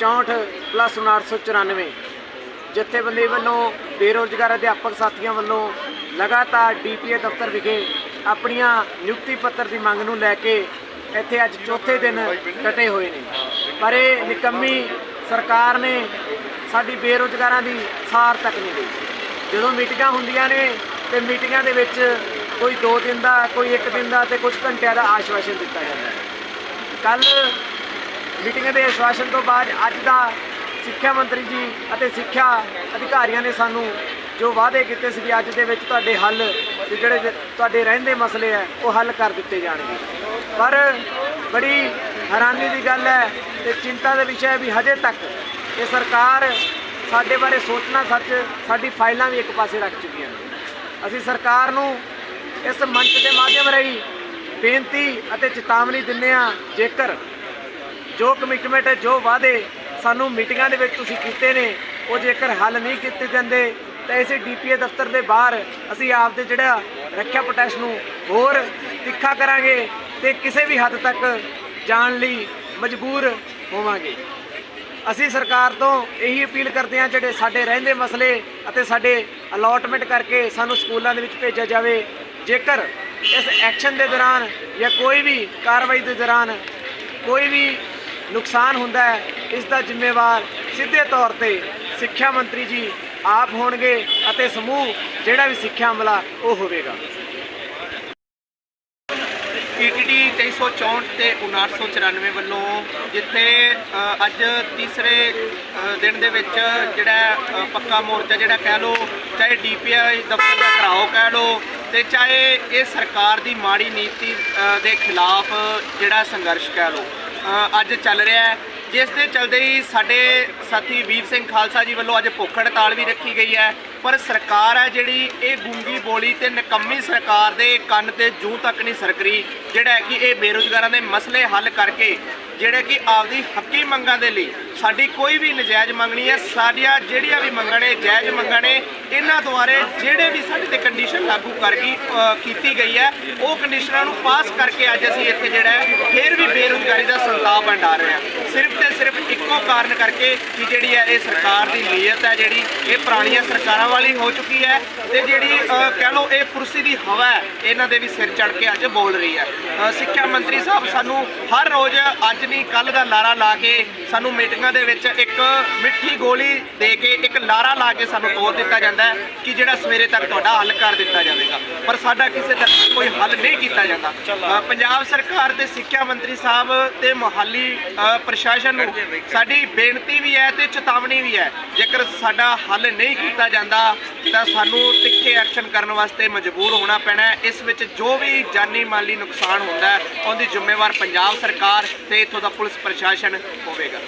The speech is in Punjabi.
364 ਪਲੱਸ 994 ਜਥੇਬੰਦੀ ਵੱਲੋਂ ਬੇਰੋਜ਼ਗਾਰ ਅਧਿਆਪਕ ਸਾਥੀਆਂ ਵੱਲੋਂ ਲਗਾਤਾਰ ਡੀਪੀਏ ਦਫ਼ਤਰ ਵਿਖੇ ਆਪਣੀਆਂ ਨਿਯੁਕਤੀ ਪੱਤਰ ਦੀ ਮੰਗ ਨੂੰ ਲੈ ਕੇ ਇੱਥੇ ਅੱਜ ਚੌਥੇ ਦਿਨ ਡਟੇ ਹੋਏ ਨੇ। ਪਰ ਇਹ ਨਿਕੰਮੀ ਸਰਕਾਰ ਨੇ ਸਾਡੀ ਬੇਰੋਜ਼ਗਾਰਾਂ ਦੀ ਸਾਰ ਤੱਕ ਨਹੀਂ ਲਈ। ਜਦੋਂ ਮੀਟਿੰਗਾਂ ਹੁੰਦੀਆਂ ਨੇ, ਤੇ ਮੀਟਿੰਗਾਂ ਦੇ ਵਿੱਚ ਕੋਈ 2 ਦਿਨ ਦਾ, ਕੋਈ 1 ਦਿਨ ਦਾ, ਤੇ ਕੁਝ ਘੰਟਿਆਂ ਦਾ ਆਸ਼ਵਾਸਨ ਦਿੱਤਾ ਜਾਂਦਾ ਹੈ। ਕੱਲ ਮੀਟਿੰਗ ਦੇ ਆਸ਼ਵਾਸਨ ਤੋਂ ਬਾਅਦ ਅੱਜ ਦਾ ਸਿੱਖਿਆ ਮੰਤਰੀ ਜੀ ਅਤੇ ਸਿੱਖਿਆ ਅਧਿਕਾਰੀਆਂ ਨੇ ਸਾਨੂੰ ਜੋ ਵਾਅਦੇ ਕੀਤੇ ਸੀ ਵੀ ਅੱਜ ਦੇ ਵਿੱਚ ਤੁਹਾਡੇ ਹੱਲ ਜਿਹੜੇ ਤੁਹਾਡੇ ਰਹਿੰਦੇ ਮਸਲੇ ਹੈ ਉਹ ਹੱਲ ਕਰ ਦਿੱਤੇ ਜਾਣਗੇ। ਪਰ ਬੜੀ ਹੈਰਾਨੀ ਦੀ ਗੱਲ ਹੈ ਤੇ ਚਿੰਤਾ ਦਾ ਵਿਸ਼ਾ ਹੈ ਵੀ ਹਜੇ ਤੱਕ ਇਹ ਸਰਕਾਰ ਸਾਡੇ ਬਾਰੇ ਸੋਚਣਾ ਸੱਚ, ਸਾਡੀ ਫਾਈਲਾਂ ਵੀ ਇੱਕ ਪਾਸੇ ਰੱਖ ਚੁੱਕੀਆਂ ਨੇ ਅਸੀਂ ਸਰਕਾਰ ਨੂੰ ਇਸ ਮੰਚ ਦੇ ਮਾਧਿਅਮ ਰਾਹੀਂ ਬੇਨਤੀ ਅਤੇ ਚੇਤਾਵਨੀ ਦਿੰਦੇ ਹਾਂ, ਜੇਕਰ ਜੋ ਕਮਿਟਮੈਂਟ ਜੋ ਵਾਅਦੇ ਸਾਨੂੰ ਮੀਟਿੰਗਾਂ ਦੇ ਵਿੱਚ ਤੁਸੀਂ ਕੀਤੇ ਨੇ, ਉਹ ਜੇਕਰ ਹੱਲ ਨਹੀਂ ਕੀਤੇ ਜਾਂਦੇ, ਤਾਂ ਇਸੇ ਡੀਪੀਏ ਦਫ਼ਤਰ ਦੇ ਬਾਹਰ ਅਸੀਂ ਆਪਦੇ ਜਿਹੜਾ ਰੱਖਿਆ ਪ੍ਰੋਟੈਸਟ ਨੂੰ ਹੋਰ ਤਿੱਖਾ ਕਰਾਂਗੇ ਤੇ ਕਿਸੇ ਵੀ ਹੱਦ ਤੱਕ ਜਾਣ ਲਈ ਮਜਬੂਰ ਹੋਵਾਂਗੇ। ਅਸੀਂ ਸਰਕਾਰ ਤੋਂ ਇਹੀ ਅਪੀਲ ਕਰਦੇ ਹਾਂ, ਜਿਹੜੇ ਸਾਡੇ ਰਹਿੰਦੇ ਮਸਲੇ ਅਤੇ ਸਾਡੇ ਅਲਾਟਮੈਂਟ ਕਰਕੇ ਸਾਨੂੰ ਸਕੂਲਾਂ ਦੇ ਵਿੱਚ ਭੇਜਿਆ ਜਾਵੇ। ਜੇਕਰ ਇਸ ਐਕਸ਼ਨ ਦੇ ਦੌਰਾਨ ਜਾਂ ਕੋਈ ਵੀ ਕਾਰਵਾਈ ਦੇ ਦੌਰਾਨ ਕੋਈ ਵੀ ਨੁਕਸਾਨ ਹੁੰਦਾ ਹੈ, ਇਸ ਦਾ ਜ਼ਿੰਮੇਵਾਰ ਸਿੱਧੇ ਤੌਰ ਤੇ ਸਿੱਖਿਆ ਮੰਤਰੀ ਜੀ ਆਪ ਹੋਣਗੇ ਅਤੇ ਸਮੂਹ ਜਿਹੜਾ ਵੀ ਸਿੱਖਿਆ ਅਮਲਾ ਉਹ ਹੋਵੇਗਾ। ਈਟੀਡੀ 2364 ਤੇ 994 ਵੱਲੋਂ ਜਿੱਥੇ ਅੱਜ ਤੀਸਰੇ ਦਿਨ ਦੇ ਵਿੱਚ ਜਿਹੜਾ ਪੱਕਾ ਮੋਰਚਾ ਜਿਹੜਾ ਕਹਿ ਲੋ ਚਾਹੇ ਡੀਪੀਆਈ ਦਫ਼ਤਰ ਦਾ ਘਰਾਓ ਕਹਿ ਲੋ ਤੇ ਚਾਹੇ ਇਹ ਸਰਕਾਰ ਦੀ ਮਾੜੀ ਨੀਤੀ ਦੇ ਖਿਲਾਫ ਜਿਹੜਾ ਸੰਘਰਸ਼ ਕਹਿ ਲੋ ਅੱਜ ਚੱਲ ਰਿਹਾ ਹੈ, ਜਿਸ ਦੇ ਚਲਦੇ ਹੀ ਸਾਡੇ ਸਾਥੀ ਵੀਰ ਸਿੰਘ ਖਾਲਸਾ ਜੀ ਵੱਲੋਂ ਅੱਜ ਭੁੱਖ ਹੜਤਾਲ ਵੀ ਰੱਖੀ ਗਈ ਹੈ, ਪਰ ਸਰਕਾਰ ਹੈ ਜਿਹੜੀ ਇਹ ਗੂੰਗੀ ਬੋਲੀ ਤੇ ਨਕੰਮੀ ਸਰਕਾਰ ਦੇ ਕੰਨ ਤੇ ਜੂ ਤੱਕ ਨਹੀਂ ਸਰਕਰੀ ਜਿਹੜਾ ਕਿ ਇਹ ਬੇਰੁਜ਼ਗਾਰਾਂ ਦੇ ਮਸਲੇ ਹੱਲ ਕਰਕੇ, ਜਿਹੜੇ ਕਿ ਆਪਦੀ ਹੱਕੀ ਮੰਗਾਂ ਦੇ ਲਈ ਸਾਡੀ ਕੋਈ ਵੀ ਨਜਾਇਜ਼ ਮੰਗਣੀ ਹੈ, ਸਾਡੀਆਂ ਜਿਹੜੀਆਂ ਵੀ ਮੰਗਾਂ ਨੇ, ਜਾਇਜ਼ ਮੰਗਾਂ ਨੇ, ਇਹਨਾਂ ਦੁਆਰੇ ਜਿਹੜੇ ਵੀ ਸਾਡੇ ਤੇ ਕੰਡੀਸ਼ਨ ਲਾਗੂ ਕਰ ਗਈ ਕੀਤੀ ਗਈ ਹੈ, ਉਹ ਕੰਡੀਸ਼ਨਾਂ ਨੂੰ ਪਾਸ ਕਰਕੇ ਅੱਜ ਅਸੀਂ ਇੱਥੇ ਜਿਹੜਾ ਹੈ, ਫਿਰ ਵੀ ਬੇਰੁਜ਼ਗਾਰੀ ਦਾ ਸੰਤਾਪ ਵੰਡਾ ਰਹੇ ਹਾਂ। ਸਿਰਫ ਤੇ ਸਿਰਫ ਇੱਕੋ ਕਾਰਨ ਕਰਕੇ ਕਿ ਜਿਹੜੀ ਹੈ, ਇਹ ਸਰਕਾਰ ਦੀ ਨੀਅਤ ਹੈ ਜਿਹੜੀ, ਇਹ ਪੁਰਾਣੀਆਂ ਸਰਕਾਰਾਂ ਵਾਲੀ ਹੋ ਚੁੱਕੀ ਹੈ ਤੇ ਜਿਹੜੀ ਕਹਿ ਲਓ ਇਹ ਕੁਰਸੀ ਦੀ ਹਵਾ ਹੈ, ਇਹਨਾਂ ਦੇ ਵੀ ਸਿਰ ਚੜ ਕੇ ਅੱਜ ਬੋਲ ਰਹੀ ਹੈ। ਸਿੱਖਿਆ ਮੰਤਰੀ ਸਾਹਿਬ ਸਾਨੂੰ ਹਰ ਰੋਜ਼ ਅੱਜ ਨਹੀਂ ਕੱਲ ਦਾ ਲਾਰਾ ਲਾ ਕੇ ਸਾਨੂੰ ਮੀਟਿੰਗਾਂ ਦੇ ਵਿੱਚ ਇੱਕ ਮਿੱਠੀ ਗੋਲੀ ਦੇ ਕੇ ਇੱਕ ਲਾਰਾ ਲਾ ਕੇ ਸਾਨੂੰ ਤੋਰ ਦਿੱਤਾ ਜਾਂਦਾ ਹੈ ਕਿ ਜਿਹੜਾ ਸਵੇਰੇ ਤੱਕ ਤੁਹਾਡਾ ਹੱਲ ਕਰ ਦਿੱਤਾ ਜਾਵੇਗਾ। ਪਰ ਸਾਡਾ ਕਿਸੇ ਤਰ੍ਹਾਂ ਕੋਈ ਹੱਲ ਨਹੀਂ ਕੀਤਾ ਜਾਂਦਾ। ਅ, ਪੰਜਾਬ ਸਰਕਾਰ ਤੇ ਸਿੱਖਿਆ ਮੰਤਰੀ ਸਾਹਿਬ ਤੇ ਮੁਹਾਲੀ ਅ, ਪ੍ਰਸ਼ਾਸਨ ਨੂੰ ਸਾਡੀ ਬੇਨਤੀ ਵੀ ਹੈ ਤੇ ਚੇਤਾਵਨੀ ਵੀ ਹੈ। ਜੇਕਰ ਸਾਡਾ ਹੱਲ ਨਹੀਂ ਕੀਤਾ ਜਾਂਦਾ ਤਾਂ ਸਾਨੂੰ ਤਿੱਖੇ ਐਕਸ਼ਨ ਕਰਨ ਵਾਸਤੇ ਮਜਬੂਰ ਹੋਣਾ ਪੈਣਾ ਹੈ। ਇਸ ਵਿੱਚ ਜੋ ਵੀ ਜਾਨੀ ਮਾਲੀ ਨੁਕਸਾਨ ਹੁੰਦਾ ਹੈ ਉਹਦੀ ਜ਼ਿੰਮੇਵਾਰ ਪੰਜਾਬ ਸਰਕਾਰ ਤੇ ਇੱਥੋਂ ਦਾ ਪੁਲਿਸ ਪ੍ਰਸ਼ਾਸਨ ਹੋਵੇਗਾ।